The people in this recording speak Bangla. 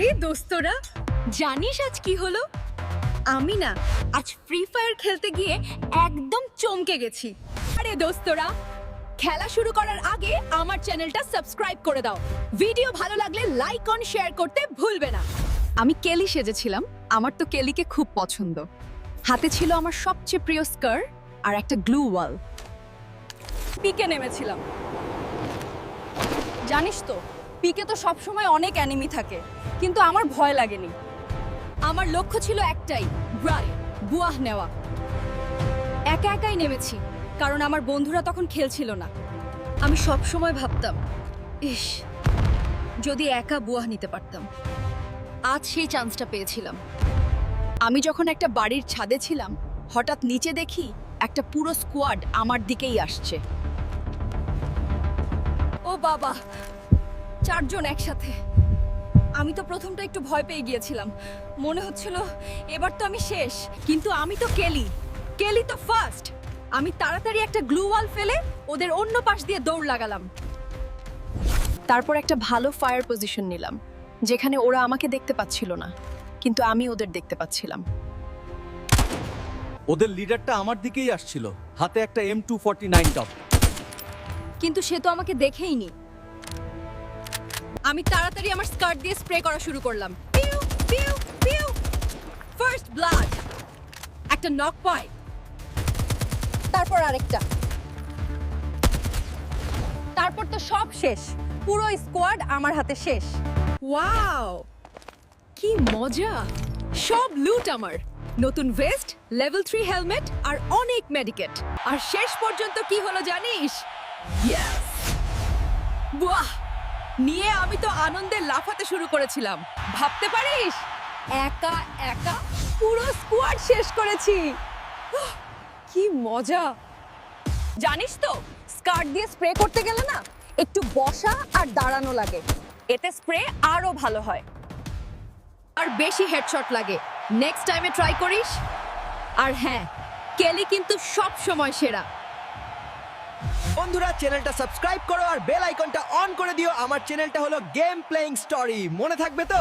আরে দোস্তরা, জানিস আজ কি হলো? আমি না আজ ফ্রি ফায়ার খেলতে গিয়ে একদম চমকে গেছি। আরে দোস্তরা, খেলা শুরু করার আগে আমার চ্যানেলটা সাবস্ক্রাইব করে দাও। ভিডিও ভালো লাগলে লাইক অন, শেয়ার করতে ভুলবে না। আমি কেলি সেজেছিলাম, আমার তো কেলিকে খুব পছন্দ। হাতে ছিল আমার সবচেয়ে প্রিয় স্কার আর একটা গ্লু ওয়াল। পিকে নেমেছিলাম। জানিস তো পিকে তো সবসময় অনেক অ্যানিমি থাকে, কিন্তু আমার ভয় লাগেনি। আমার লক্ষ্য ছিল একটাই ব্রাই বুয়াহ নেওয়া। একা একাই নেমেছি, কারণ আমার বন্ধুরা তখন খেলছিল না। আমি সব সময় ভাবতাম, ইস, যদি একা বুয়াহ নিতে পারতাম। আজ সেই চান্সটা পেয়েছিলাম। আমি যখন একটা বাড়ির ছাদে ছিলাম, হঠাৎ নিচে দেখি একটা পুরো স্কোয়াড আমার দিকেই আসছে। ও বাবা! চারজন একসাথে। আমি তো প্রথমটা একটু ভয় পেয়ে গিয়েছিলাম। মনে হচ্ছিল এবার তো আমি শেষ। কিন্তু আমি তো কেলি। কেলি তো ফার্স্ট আমি তাড়াতাড়ি একটা গ্লু ওয়াল ফেলে ওদের অন্য পাশ দিয়ে দৌড় লাগালাম। তারপর একটা ভালো ফায়ার পজিশন নিলাম যেখানে ওরা আমাকে দেখতে পাচ্ছিল না কিন্তু আমি ওদের দেখতে পাচ্ছিলাম। ওদের লিডারটা আমার দিকেই আসছিল হাতে একটা M two forty nine top কিন্তু সে তো আমাকে দেখেইনি আমি তাড়াতাড়ি আমার স্কার্ট দিয়ে স্প্রে করা শুরু করলাম। পিউ পিউ পিউ। ফার্স্ট ব্লাড একটা নক পাই তারপর আরেকটা। তারপর তো সব শেষ। পুরো স্কোয়াড আমার হাতে শেষ। ওয়াও কি মজা! সব লুট আমার। নতুন ভেস্ট লেভেল থ্রি হেলমেট আর অনেক মেডিকেট আর শেষ পর্যন্ত কি হলো জানিস! বাহ! নিয়ে আমি তো আনন্দে লাফাতে শুরু করেছিলাম। ভাবতে পারিস? একা একা পুরো স্কোয়াড শেষ করেছি। কি মজা। জানিস তো, স্কার্ট দিয়ে স্প্রে করতে গেলে না একটু বসা আর দাঁড়ানো লাগে। এতে স্প্রে আরও ভালো হয়। আর বেশি হেডশট লাগে। নেক্সট টাইমে ট্রাই করিস। আর হ্যাঁ কেলি কিন্তু সব সময় সেরা। বন্ধুরা, চ্যানেলটা সাবস্ক্রাইব করো আর বেল আইকনটা অন করে দিও। আমার চ্যানেলটা হলো গেম প্লেইং স্টোরি মনে থাকবে তো?